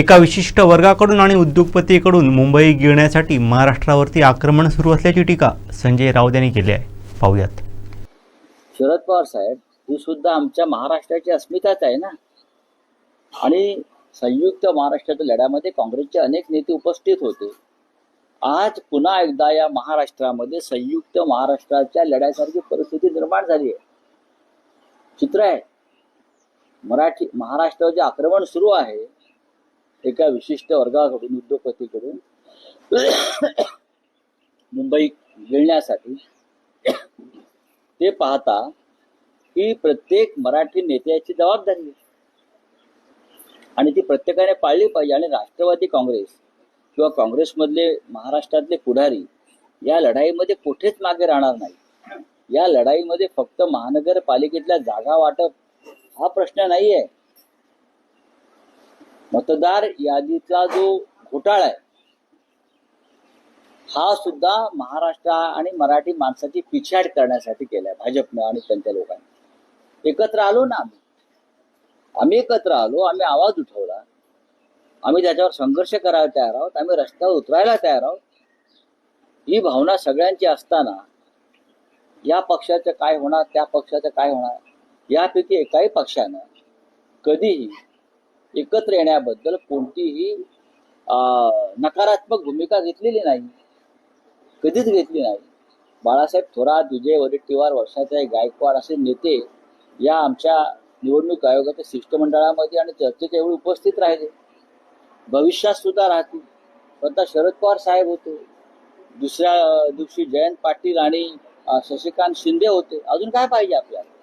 एका विशिष्ट वर्गाकडून आणि उद्योगपतीकडून मुंबई गिळण्यासाठी महाराष्ट्रावरती आक्रमण सुरू असल्याची टीका संजय राऊत यांनी केली आहे. पाहूयात. शरद पवार साहेब ही सुद्धा आमच्या महाराष्ट्राची अस्मिताच आहे ना? आणि संयुक्त महाराष्ट्राच्या लढ्यामध्ये काँग्रेसचे अनेक नेते उपस्थित होते. आज पुन्हा एकदा या महाराष्ट्रामध्ये संयुक्त महाराष्ट्राच्या लढ्यासारखी परिस्थिती निर्माण झाली आहे. चित्र आहे. मराठी महाराष्ट्रावर जे आक्रमण सुरू आहे एका विशिष्ट वर्गाकडून उद्योगपतीकडून मुंबई गिळण्यासाठी ते पाहता ही प्रत्येक मराठी नेत्याची जबाबदारी आहे आणि ती प्रत्येकाने पाळली पाहिजे. आणि राष्ट्रवादी काँग्रेस किंवा काँग्रेसमधले महाराष्ट्रातले पुढारी या लढाईमध्ये कुठेच मागे राहणार नाही. या लढाईमध्ये फक्त महानगरपालिकेतल्या जागा वाटप हा प्रश्न नाही आहे मतदार यादीतला जो घोटाळा आहे हा सुद्धा महाराष्ट्र आणि मराठी माणसाची पिछाड करण्यासाठी केलाय भाजपनं आणि त्यांच्या लोकांनी. एकत्र आलो ना आम्ही. आम्ही एकत्र आलो आम्ही आवाज उठवला. आम्ही त्याच्यावर संघर्ष करायला तयार आहोत आम्ही रस्त्यावर उतरायला तयार आहोत. ही भावना सगळ्यांची असताना या पक्षाचं काय होणार त्या पक्षाचं काय होणार यापैकी एकाही पक्षानं कधीही एकत्र येण्याबद्दल कोणतीही अं, नकारात्मक भूमिका घेतलेली नाही. कधीच घेतली नाही. बाळासाहेब थोरात विजय वडेट्टीवार वर्षाचे गायकवाड असे नेते या आमच्या निवडणूक आयोगाच्या शिष्टमंडळामध्ये आणि चर्चेच्या वेळी उपस्थित राहिले. भविष्यात सुद्धा राहतील. स्वतः शरद पवार साहेब होते. दुसऱ्या दिवशी जयंत पाटील आणि शशिकांत शिंदे होते. अजून काय पाहिजे आपल्याला?